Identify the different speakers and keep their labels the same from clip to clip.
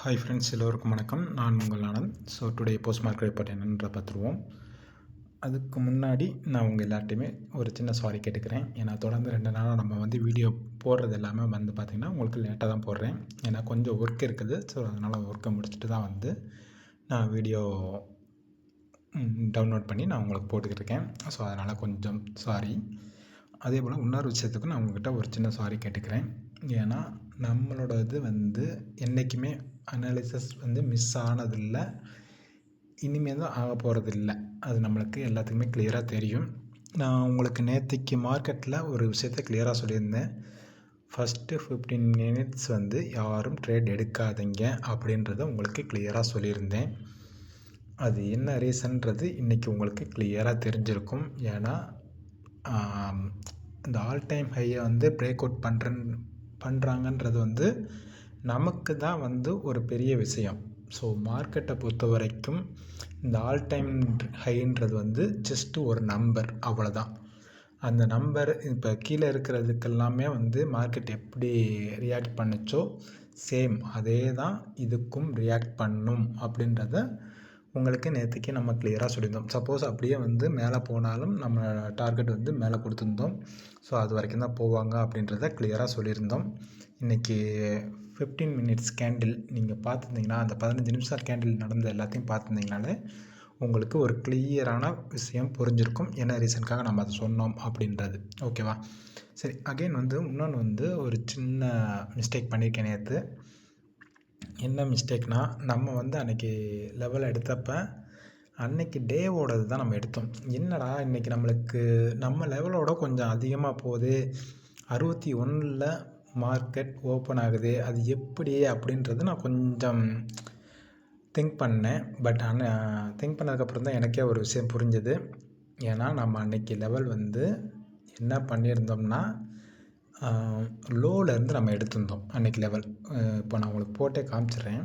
Speaker 1: Hi friends எல்லோருக்கும் வணக்கம். நான் உங்கள் Anand. So today post market report என்னன்ற பார்த்துருவோம். அதுக்கு முன்னாடி நான் உங்கள் எல்லார்ட்டையுமே ஒரு சின்ன சாரி கேட்டுக்கிறேன். ஏன்னா தொடர்ந்து ரெண்டு நாளாக நம்ம வந்து வீடியோ போடுறது எல்லாமே வந்து பார்த்திங்கன்னா உங்களுக்கு லேட்டாக தான் போடுறேன். ஏன்னா கொஞ்சம் ஒர்க் இருக்குது. ஸோ அதனால் ஒர்க்கை முடிச்சுட்டு தான் வந்து நான் வீடியோ டவுன்லோட் பண்ணி நான் உங்களுக்கு போட்டுக்கிருக்கேன் ஸோ அதனால் கொஞ்சம் சாரி அதே போல் இன்னொரு விஷயத்துக்கும் நான் உங்கள்கிட்ட ஒரு சின்ன சாரி கேட்டுக்கிறேன். ஏன்னா நம்மளோட இது வந்து என்றைக்குமே அனாலிசிஸ் வந்து மிஸ் ஆனதில்லை. இனிமேல் தான் ஆக போகிறதில்ல அது நம்மளுக்கு எல்லாத்துக்குமே கிளியராக தெரியும். நான் உங்களுக்கு நேற்றுக்கு மார்க்கெட்டில் ஒரு விஷயத்த கிளியராக சொல்லியிருந்தேன். ஃபஸ்ட்டு ஃபிஃப்டீன் மினிட்ஸ் வந்து யாரும் ட்ரேட் எடுக்காதீங்க அப்படின்றத உங்களுக்கு கிளியராக சொல்லியிருந்தேன். அது என்ன ரீசன்றது இன்றைக்கி உங்களுக்கு கிளியராக தெரிஞ்சிருக்கும். ஏன்னா இந்த ஆல் டைம் ஹையை வந்து பிரேக் அவுட் பண்ணுறன் பண்ணுறாங்கன்றது வந்து நமக்கு தான் வந்து ஒரு பெரிய விஷயம். ஸோ மார்க்கெட்டை பொறுத்த வரைக்கும் இந்த ஆல் டைம் ஹைன்றது வந்து ஜஸ்ட்டு ஒரு நம்பர் அவ்வளோதான் அந்த நம்பர் இப்போ கீழே இருக்கிறதுக்கெல்லாமே வந்து மார்க்கெட் எப்படி ரியாக்ட் பண்ணுச்சோ சேம் அதே தான் இதுக்கும் ரியாக்ட் பண்ணும் அப்படின்றத உங்களுக்கு நேற்றுக்கு நம்ம கிளியராக சொல்லியிருந்தோம். சப்போஸ் அப்படியே வந்து மேலே போனாலும் நம்ம டார்கெட் வந்து மேலே கொடுத்துருந்தோம். ஸோ அது வரைக்கும் தான் போவாங்க அப்படின்றத கிளியராக சொல்லியிருந்தோம். இன்றைக்கி ஃபிஃப்டீன் மினிட்ஸ் கேண்டில் நீங்கள் பார்த்துருந்தீங்கன்னா அந்த பதினஞ்சு நிமிஷம் கேண்டில் நடந்த எல்லாத்தையும் பார்த்துருந்தீங்கனாலே உங்களுக்கு ஒரு கிளியரான விஷயம் புரிஞ்சிருக்கும். என்ன ரீசனுக்காக நம்ம அதை சொன்னோம் அப்படின்றது. ஓகேவா சரி அகெயின் வந்து இன்னொன்று வந்து ஒரு சின்ன மிஸ்டேக் பண்ணியிருக்கேன் நேற்று என்ன மிஸ்டேக்னால் நம்ம வந்து அன்றைக்கி லெவல் எடுத்தப்ப அன்னைக்கு டேவோடது தான் நம்ம எடுத்தோம். என்னடா இன்றைக்கி நம்மளுக்கு நம்ம லெவலோட கொஞ்சம் அதிகமாக போகுது. அறுபத்தி ஒன்றில் மார்க்கெட் ஓப்பன் ஆகுது அது எப்படி அப்படின்றது நான் கொஞ்சம் திங்க் பண்ணேன். பட் ஆனால் திங்க் பண்ணதுக்கப்புறம் தான் எனக்கே ஒரு விஷயம் புரிஞ்சுது. ஏன்னா நம்ம அன்றைக்கி லெவல் வந்து என்ன பண்ணியிருந்தோம்னா லோலேருந்து நம்ம எடுத்திருந்தோம் அன்றைக்கி லெவல் இப்போ நான் உங்களுக்கு போட்டே காமிச்சிடுறேன்.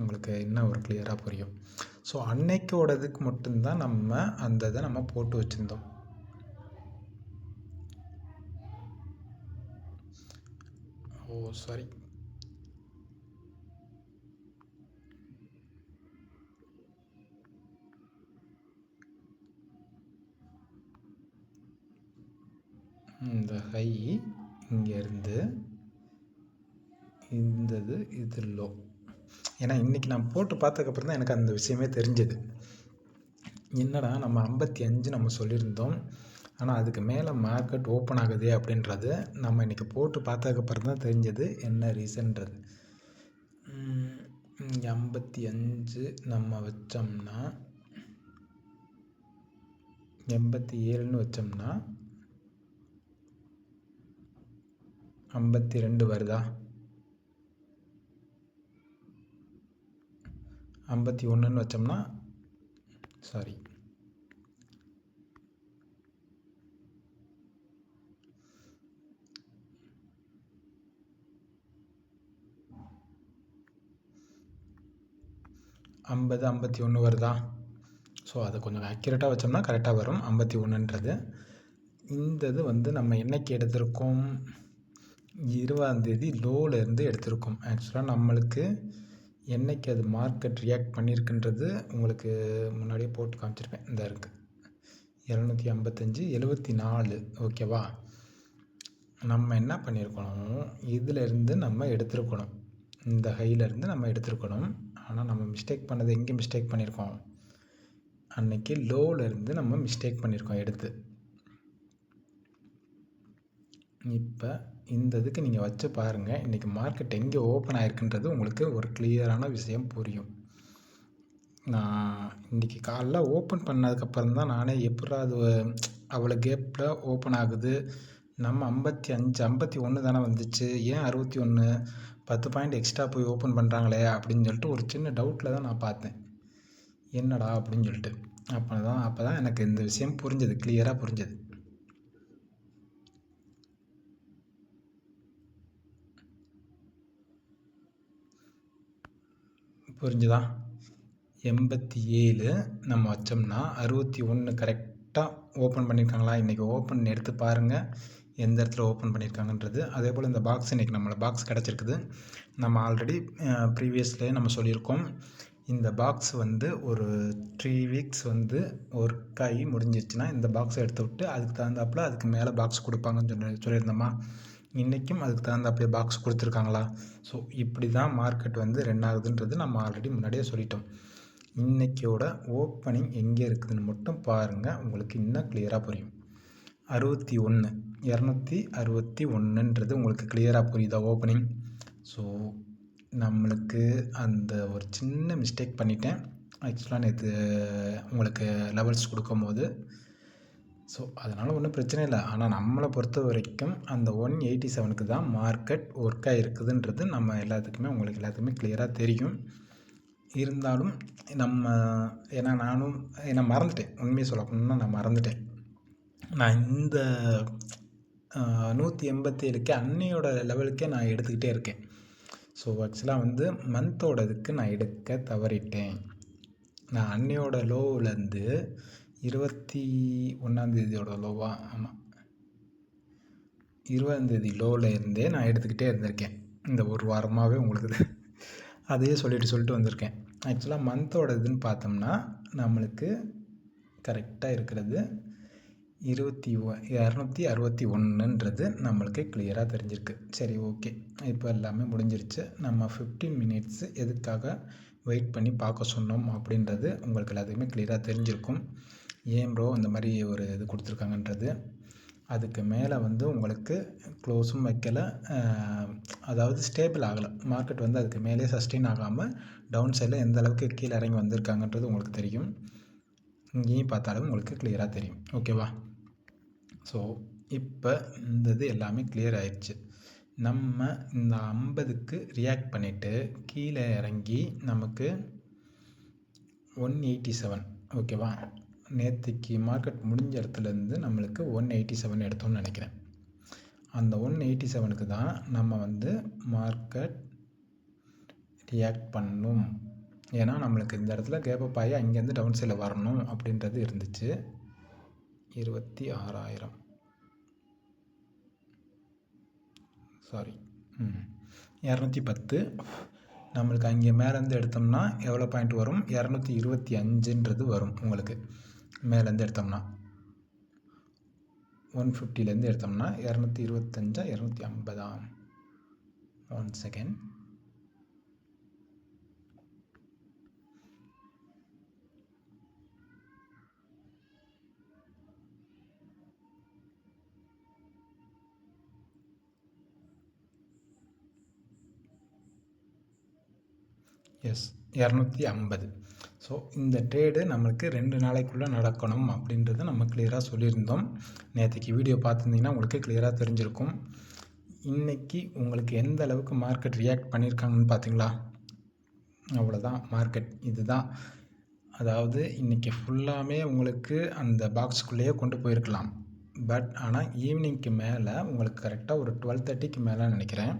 Speaker 1: உங்களுக்கு இன்னும் ஒரு கிளியராக புரியும். ஸோ அன்னைக்கோடதுக்கு மட்டும்தான் நம்ம அந்த இதை நம்ம போட்டு வச்சுருந்தோம். ஓ சாரி. இந்த ஹை இங்கேருந்து இருந்தது இது இது லோ ஏன்னா இன்றைக்கி நான் போட்டு பார்த்ததுக்கப்புறம் தான் எனக்கு அந்த விஷயமே தெரிஞ்சது. என்னடா நம்ம ஐம்பத்தி அஞ்சு நம்ம சொல்லியிருந்தோம். ஆனால் அதுக்கு மேலே மார்க்கெட் ஓப்பன் ஆகுது அப்படின்றது நம்ம இன்றைக்கி போட்டு பார்த்ததுக்கப்புறம் தான் தெரிஞ்சது என்ன ரீசன்றது ஐம்பத்தி அஞ்சு நம்ம வச்சோம்னா எண்பத்தி ஏழுன்னு வச்சோம்னா ஐம்பத்தி ரெண்டு வருதா? ஐம்பத்தி ஒன்றுன்னு வச்சோம்னா சாரி ஐம்பது ஐம்பத்தி ஒன்று வருதா? ஸோ அதை கொஞ்சம் அக்யூரேட்டாக வச்சோம்னா கரெக்டாக வரும். ஐம்பத்தி ஒன்றுன்றது இந்த இது வந்து நம்ம என்னைக்கு எடுத்திருக்கோம்? இருபதாந்தேதி லோலேருந்து எடுத்திருக்கோம். ஆக்சுவலாக நம்மளுக்கு என்றைக்கு அது மார்க்கெட் ரியாக்ட் பண்ணியிருக்குன்றது உங்களுக்கு முன்னாடியே போட்டு காமிச்சிருப்பேன். இந்த இருக்குது இரநூத்தி ஐம்பத்தஞ்சு எழுபத்தி நாலு. ஓகேவா நம்ம என்ன பண்ணியிருக்கணும் இதிலேருந்து நம்ம எடுத்துருக்கணும். இந்த ஹையிலேருந்து நம்ம எடுத்துருக்கணும். ஆனால் நம்ம மிஸ்டேக் பண்ணது எங்கே மிஸ்டேக் பண்ணியிருக்கோம் அன்றைக்கி லோவிலேருந்து நம்ம மிஸ்டேக் பண்ணியிருக்கோம் எடுத்து. இப்போ இந்த இதுக்கு நீங்கள் வச்சு பாருங்கள் இன்றைக்கி மார்க்கெட் எங்கே ஓப்பன் ஆகிருக்குன்றது உங்களுக்கு ஒரு கிளியரான விஷயம் புரியும். நான் இன்றைக்கி காலைல ஓப்பன் பண்ணதுக்கப்புறம் தான் நானே எப்படா அது அவ்வளோ கேப்பில் ஓப்பன் ஆகுது? நம்ம ஐம்பத்தி அஞ்சு ஐம்பத்தி ஒன்று தானே வந்துச்சு? ஏன் அறுபத்தி ஒன்று பத்து பாயிண்ட் எக்ஸ்ட்ரா போய் ஓப்பன் பண்ணுறாங்களே அப்படின்னு சொல்லிட்டு ஒரு சின்ன டவுட்டில் தான் நான் பார்த்தேன். என்னடா அப்படின்னு சொல்லிட்டு. அப்போ தான் அப்போ தான் எனக்கு இந்த விஷயம் புரிஞ்சது கிளியராக புரிஞ்சது. புரிஞ்சுதா? எண்பத்தி ஏழு நம்ம வச்சோம்னா அறுபத்தி ஒன்று கரெக்டாக ஓப்பன் பண்ணியிருக்காங்களா இன்றைக்கி ஓப்பன் எடுத்து பாருங்கள் எந்த இடத்துல ஓப்பன் பண்ணியிருக்காங்கன்றது அதே போல் இந்த பாக்ஸ் இன்றைக்கி நம்மளை பாக்ஸ் கிடச்சிருக்குது. நம்ம ஆல்ரெடி ப்ரீவியஸ்லேயே நம்ம சொல்லியிருக்கோம். இந்த பாக்ஸ் வந்து ஒரு த்ரீ வீக்ஸ் வந்து ஒர்க் ஆகி முடிஞ்சிருச்சுன்னா இந்த பாக்ஸை எடுத்து விட்டு அதுக்கு தகுந்தாப்புல அதுக்கு மேலே பாக்ஸ் கொடுப்பாங்கன்னு சொல்லி சொல்லியிருந்தோமா? இன்றைக்கும் அதுக்கு தகுந்தாப்புல பாக்ஸ் கொடுத்துருக்காங்களா? ஸோ இப்படி தான் மார்க்கெட் வந்து ரன் ஆகுதுன்றது நம்ம ஆல்ரெடி முன்னாடியே சொல்லிட்டோம். இன்றைக்கியோட ஓப்பனிங் எங்கே இருக்குதுன்னு மட்டும் பாருங்கள் உங்களுக்கு இன்னும் கிளியராக புரியும். அறுபத்தி ஒன்று இரநூத்தி அறுபத்தி ஒன்றுன்றது உங்களுக்கு கிளியராக புரியுதா ஓப்பனிங் ஸோ நம்மளுக்கு அந்த ஒரு சின்ன மிஸ்டேக் பண்ணிட்டேன். ஆக்சுவலாக நேற்று உங்களுக்கு லெவல்ஸ் கொடுக்கும்போது. ஸோ அதனால் ஒன்றும் பிரச்சனை இல்லை. ஆனால் நம்மளை பொறுத்த வரைக்கும் அந்த ஒன் எயிட்டி செவனுக்கு தான் மார்க்கெட் ஒர்க் ஆகிருக்குதுன்றது நம்ம எல்லாத்துக்குமே உங்களுக்கு எல்லாத்துக்குமே கிளியராக தெரியும். இருந்தாலும் நம்ம ஏன்னா நானும் நான் மறந்துட்டேன். உண்மையை சொல்ல நான் மறந்துட்டேன். நான் இந்த நூற்றி எண்பத்தேழுக்கே அன்னையோட லெவலுக்கே நான் எடுத்துக்கிட்டே இருக்கேன். ஸோ ஆக்சுவலாக வந்து மந்தோடதுக்கு நான் எடுக்க தவறிட்டேன். நான் அன்னையோட லோவிலேருந்து இருபத்தி ஒன்றாந்தேதியோட லோவா ஆமாம் இருபதாந்தேதி லோவில் இருந்தே நான் எடுத்துக்கிட்டே இருந்திருக்கேன். இந்த ஒரு வாரமாகவே உங்களுக்கு அதையே சொல்லிட்டு சொல்லிட்டு வந்திருக்கேன். ஆக்சுவலாக மந்தோட இதுன்னு பார்த்தோம்னா நம்மளுக்கு கரெக்டாக இருக்கிறது இருபத்தி ஒ இரநூத்தி அறுபத்தி ஒன்றுன்றது நம்மளுக்கு கிளியராக தெரிஞ்சிருக்கு. சரி ஓகே இப்போ எல்லாமே முடிஞ்சிருச்சு. நம்ம ஃபிஃப்டீன் மினிட்ஸ் எதுக்காக வெயிட் பண்ணி பார்க்க சொன்னோம் அப்படின்றது உங்களுக்கு எல்லாத்துக்குமே கிளியராக தெரிஞ்சிருக்கும். ஏன் ப்ரோ இந்த மாதிரி ஒரு இது கொடுத்துருக்காங்கன்றது? அதுக்கு மேலே வந்து உங்களுக்கு க்ளோஸும் வைக்கலை அதாவது ஸ்டேபிள் ஆகலை. மார்க்கெட் வந்து அதுக்கு மேலே சஸ்டெயின் ஆகாமல் டவுன் சைடில் எந்த அளவுக்கு கீழே இறங்கி வந்திருக்காங்கன்றது உங்களுக்கு தெரியும். இங்கேயும் பார்த்தாலும் உங்களுக்கு கிளியராக தெரியும். ஓகேவா ஸோ இப்போ இந்த இது எல்லாமே கிளியர் ஆயிடுச்சு. நம்ம இந்த ஐம்பதுக்கு ரியாக்ட் பண்ணிவிட்டு கீழே இறங்கி நமக்கு ஒன் எயிட்டி செவன் ஓகேவா நேற்றுக்கு மார்க்கெட் முடிஞ்ச இடத்துலேருந்து நம்மளுக்கு ஒன் எயிட்டி செவன் எடுத்தோம்னு நினைக்கிறேன். அந்த ஒன் எயிட்டி செவனுக்கு தான் நம்ம வந்து மார்க்கெட் ரியாக்ட் பண்ணும். ஏன்னா நம்மளுக்கு இந்த இடத்துல கேப்பப் ஆகி அங்கேருந்து டவுன் சைடில் வரணும் அப்படின்றது இருந்துச்சு. இருபத்தி ஆறாயிரம். சாரி ம். இரநூத்தி பத்து. நம்மளுக்கு அங்கே மேலேருந்து எடுத்தோம்னா எவ்வளோ பாயிண்ட் வரும்? இரநூத்தி இருபத்தி அஞ்சுன்றது வரும் உங்களுக்கு. மேலேருந்து எடுத்தோம்னா. ஒன் ஃபிஃப்டிலேருந்து எடுத்தோம்னா இரநூத்தி இருபத்தஞ்சா இரநூத்தி ஐம்பதா? ஒன் செகண்ட் எஸ் இரநூத்தி ஐம்பது. ஸோ இந்த ட்ரேடு நம்மளுக்கு ரெண்டு நாளைக்குள்ளே நடக்கணும் அப்படின்றத நம்ம கிளியராக சொல்லியிருந்தோம். நேற்றுக்கு வீடியோ பார்த்துருந்தீங்கன்னா உங்களுக்கு கிளியராக தெரிஞ்சிருக்கும். இன்றைக்கி உங்களுக்கு எந்த அளவுக்கு மார்க்கெட் ரியாக்ட் பண்ணியிருக்காங்கன்னு பார்த்தீங்களா? அவ்வளோதான் மார்க்கெட் இதுதான். அதாவது இன்றைக்கி ஃபுல்லாமே உங்களுக்கு அந்த பாக்ஸுக்குள்ளேயே கொண்டு போயிருக்கலாம். பட் ஆனால் ஈவினிங்க்கு மேலே உங்களுக்கு கரெக்டாக ஒரு டுவெல் தேர்ட்டிக்கு மேலே நினைக்கிறேன்.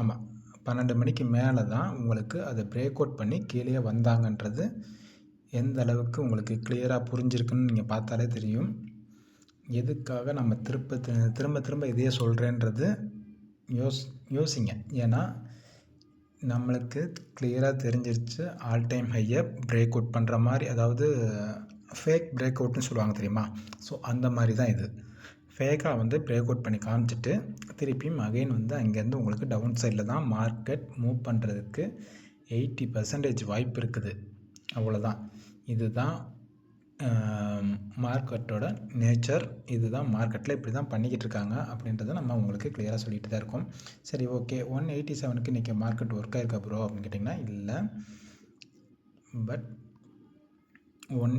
Speaker 1: ஆமாம் பன்னெண்டு மணிக்கு மேலே தான் உங்களுக்கு அதை பிரேக் அவுட் பண்ணி கீழே வந்தாங்கன்றது எந்த அளவுக்கு உங்களுக்கு கிளியராக புரிஞ்சிருக்குன்னு நீங்கள் பார்த்தாலே தெரியும். எதுக்காக நம்ம திரும்ப திரும்ப திரும்ப இதையே சொல்கிறேன்றது யோஸ் யோசிங்க. ஏன்னா நம்மளுக்கு கிளியராக தெரிஞ்சிருச்சு ஆல் டைம் ஹையை பிரேக் அவுட் பண்ணுற மாதிரி அதாவது ஃபேக் பிரேக் அவுட்னு சொல்லுவாங்க தெரியுமா? ஸோ அந்த மாதிரி தான் இது. ஃபேக்காக வந்து பிரேக் அவுட் பண்ணி காமிச்சிட்டு திருப்பியும் அகைன் வந்து அங்கேருந்து உங்களுக்கு டவுன் சைடில் தான் மார்க்கெட் மூவ் பண்ணுறதுக்கு எயிட்டி பர்சன்டேஜ் வாய்ப்பு இருக்குது. அவ்வளோதான் இதுதான் மார்க்கெட்டோட நேச்சர் இதுதான் மார்க்கெட்டில் இப்படி தான் பண்ணிக்கிட்டு இருக்காங்க அப்படின்றத நம்ம உங்களுக்கு கிளியராக சொல்லிட்டு தான் இருக்கோம். சரி ஓகே ஒன் எயிட்டி செவனுக்கு இன்றைக்கி மார்க்கெட் ஒர்க் ஆயிருக்கா ப்ரோ அப்படின்னு கேட்டிங்கன்னா இல்லை. பட் ஒன்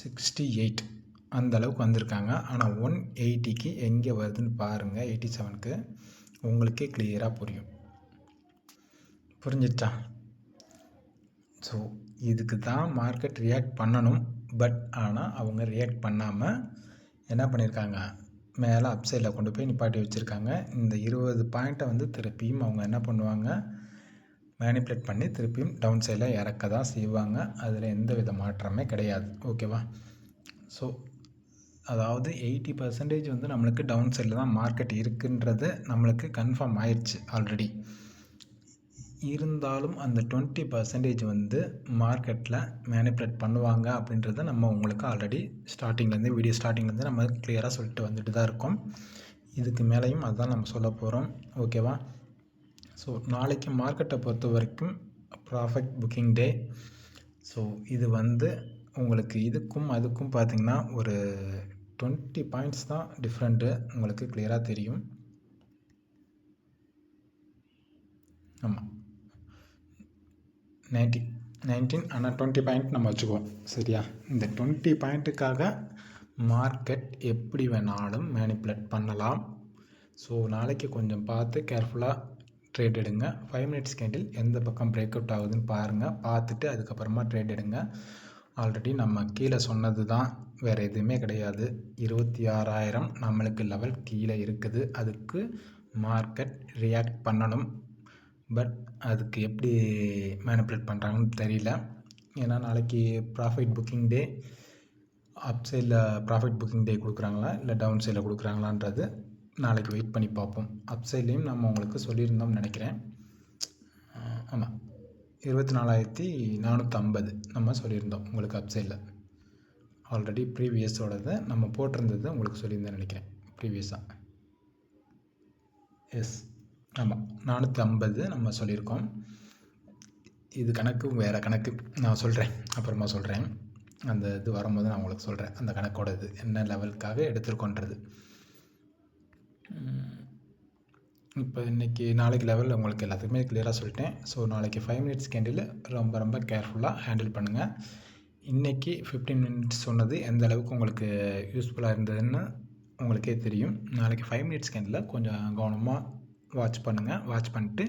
Speaker 1: சிக்ஸ்டி எயிட் அந்த அளவுக்கு வந்திருக்காங்க. ஆனால் ஒன் எயிட்டிக்கு எங்கே வருதுன்னு பாருங்கள் எயிட்டி செவனுக்கு உங்களுக்கே கிளியராக புரியும். புரிஞ்சிச்சா ஸோ இதுக்கு தான் மார்க்கெட் ரியாக்ட் பண்ணணும். பட் ஆனால் அவங்க ரியாக்ட் பண்ணாமல் என்ன பண்ணியிருக்காங்க மேலே அப்சைடில் கொண்டு போய் நிப்பாட்டி வச்சுருக்காங்க. இந்த இருபது பாயிண்ட்டை வந்து திருப்பியும் அவங்க என்ன பண்ணுவாங்க? மேனிப்புலேட் பண்ணி திருப்பியும் டவுன் சைடில் இறக்க தான் செய்வாங்க. அதில் எந்த வித மாற்றமே கிடையாது. ஓகேவா ஸோ அதாவது எயிட்டி பர்சன்டேஜ் வந்து நம்மளுக்கு டவுன் சைடில் தான் மார்க்கெட் இருக்குன்றது நம்மளுக்கு கன்ஃபார்ம் ஆயிடுச்சு ஆல்ரெடி இருந்தாலும் அந்த டுவெண்ட்டி பர்சன்டேஜ் வந்து மார்க்கெட்டில் மேனிப்புலேட் பண்ணுவாங்க அப்படின்றத நம்ம உங்களுக்கு ஆல்ரெடி ஸ்டார்டிங்லேருந்து வீடியோ ஸ்டார்டிங்லேருந்து நம்ம கிளியராக சொல்லிட்டு வந்துட்டு தான் இருக்கோம். இதுக்கு மேலேயும் அதுதான் நம்ம சொல்ல போகிறோம் ஓகேவா ஸோ நாளைக்கு மார்க்கெட்டை பொறுத்த வரைக்கும் ப்ராஃபிட் புக்கிங் டே ஸோ இது வந்து உங்களுக்கு இதுக்கும் அதுக்கும் பார்த்திங்கன்னா ஒரு டுவெண்ட்டி பாயிண்ட்ஸ் தான் டிஃப்ரெண்ட்டு உங்களுக்கு கிளியராக தெரியும். ஆமாம் நைன்டீன் நைன்டீன் ஆனால் டுவெண்ட்டி பாயிண்ட் நம்ம வச்சுக்குவோம். சரியா? இந்த டுவெண்ட்டி பாயிண்ட்டுக்காக மார்க்கெட் எப்படி வேணாலும் மேனிப்புலேட் பண்ணலாம். ஸோ நாளைக்கு கொஞ்சம் பார்த்து கேர்ஃபுல்லாக ட்ரேட் எடுங்க. ஃபைவ் மினிட்ஸ் கேண்டில் எந்த பக்கம் பிரேக் அவுட் ஆகுதுன்னு பாருங்கள் பார்த்துட்டு அதுக்கப்புறமா ட்ரேட் எடுங்க. ஆல்ரெடி நம்ம கீழே சொன்னது தான் வேறு எதுவுமே கிடையாது. இருபத்தி ஆறாயிரம் நம்மளுக்கு லெவல் கீழே இருக்குது. அதுக்கு மார்க்கெட் ரியாக்ட் பண்ணணும். பட் அதுக்கு எப்படி மேனிப்புலேட் பண்ணுறாங்கன்னு தெரியல. ஏன்னா நாளைக்கு ப்ராஃபிட் புக்கிங் டே அப் சைடில் ப்ராஃபிட் புக்கிங் டே கொடுக்குறாங்களா? இல்லை டவுன் சைடில் கொடுக்குறாங்களான்றது நாளைக்கு வெயிட் பண்ணி பார்ப்போம். அப் சைட்லேயும் நம்ம உங்களுக்கு சொல்லியிருந்தோம்னு நினைக்கிறேன். ஆமாம் இருபத்தி நாலாயிரத்தி நானூற்றம்பது நம்ம சொல்லியிருந்தோம் உங்களுக்கு அப் சைடில் ஆல்ரெடி ப்ரீவியஸோடதை நம்ம போட்டிருந்தது உங்களுக்கு சொல்லியிருந்தேன் நினைக்கிறேன். ப்ரீவியஸாக எஸ் ஆமாம் நானூற்றி ஐம்பது நம்ம சொல்லியிருக்கோம். இது கணக்கு வேறு கணக்கு. நான் சொல்கிறேன் அப்புறமா சொல்கிறேன் அந்த இது வரும்போது நான் உங்களுக்கு சொல்கிறேன் அந்த கணக்கோட இது. என்ன லெவலுக்காக எடுத்துருக்கோன்றது. இப்போ இன்றைக்கி நாளைக்கு லெவலில் உங்களுக்கு எல்லாத்துக்குமே கிளியராக சொல்லிட்டேன். ஸோ நாளைக்கு ஃபைவ் மினிட்ஸ் கேண்டில் ரொம்ப ரொம்ப கேர்ஃபுல்லாக ஹேண்டில் பண்ணுங்கள் இன்றைக்கி ஃபிஃப்டீன் மினிட்ஸ் சொன்னது எந்த அளவுக்கு உங்களுக்கு யூஸ்ஃபுல்லாக இருந்ததுன்னு உங்களுக்கே தெரியும். நாளைக்கு ஃபைவ் மினிட்ஸ் கேண்டில் கொஞ்சம் கவனமாக வாட்ச் பண்ணுங்கள் வாட்ச் பண்ணிட்டு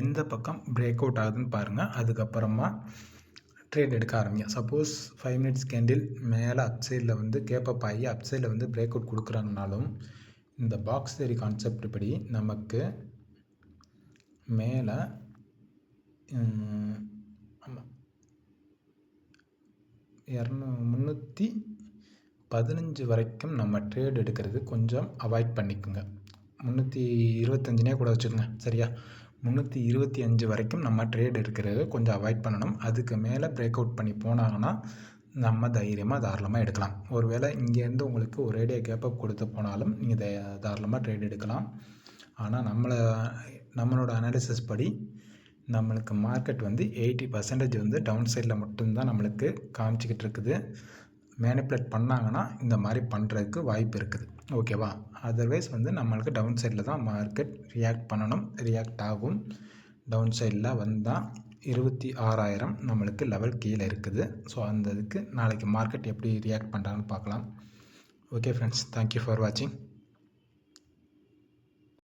Speaker 1: எந்த பக்கம் பிரேக் அவுட் ஆகுதுன்னு பாருங்கள் அதுக்கப்புறமா ட்ரேட் எடுக்க ஆரம்பிங்க. சப்போஸ் ஃபைவ் மினிட்ஸ் கேண்டில் மேலே அப் சைடில் வந்து கேப்பப் ஆகி அப் சைடில் வந்து பிரேக் அவுட் கொடுக்குறாங்கனாலும் இந்த பாக்ஸ் தேரி கான்செப்ட் படி நமக்கு மேலே ஆமாம் இரநூ முந்நூற்றி பதினஞ்சு வரைக்கும் நம்ம ட்ரேட் எடுக்கிறது கொஞ்சம் அவாய்ட் பண்ணிக்கோங்க. முந்நூற்றி இருபத்தஞ்சினே கூட வச்சுக்கோங்க சரியா? முந்நூற்றி இருபத்தி அஞ்சு வரைக்கும் நம்ம ட்ரேட் எடுக்கிறது கொஞ்சம் அவாய்ட் பண்ணணும். அதுக்கு மேலே பிரேக் அவுட் பண்ணி போனாங்கன்னா நம்ம தைரியமாக தாராளமாக எடுக்கலாம். ஒருவேளை இங்கேருந்து உங்களுக்கு ஒரேடியாக கேப்பப் கொடுத்து போனாலும் நீங்கள் தாராளமாக ட்ரேட் எடுக்கலாம். ஆனால் நம்மளை நம்மளோட அனாலிசிஸ் படி நம்மளுக்கு மார்க்கெட் வந்து எயிட்டி பர்சன்டேஜ் வந்து டவுன் சைடில் மட்டும்தான் நம்மளுக்கு காமிச்சிக்கிட்டு இருக்குது. மேனிப்புலேட் பண்ணாங்கன்னா இந்த மாதிரி பண்ணுறதுக்கு வாய்ப்பு இருக்குது. ஓகேவா அதர்வைஸ் வந்து நம்மளுக்கு டவுன் சைடில் தான் மார்க்கெட் ரியாக்ட் பண்ணணும் ரியாக்ட் ஆகும். டவுன் சைடில் வந்தால் இருபத்தி ஆறாயிரம் நம்மளுக்கு லெவல் கீழே இருக்குது. ஸோ அந்த இதுக்கு நாளைக்கு மார்க்கெட் எப்படி ரியாக்ட் பண்ணுறாங்கன்னு பார்க்கலாம். ஓகே ஃப்ரெண்ட்ஸ் தேங்க்யூ ஃபார் வாட்சிங்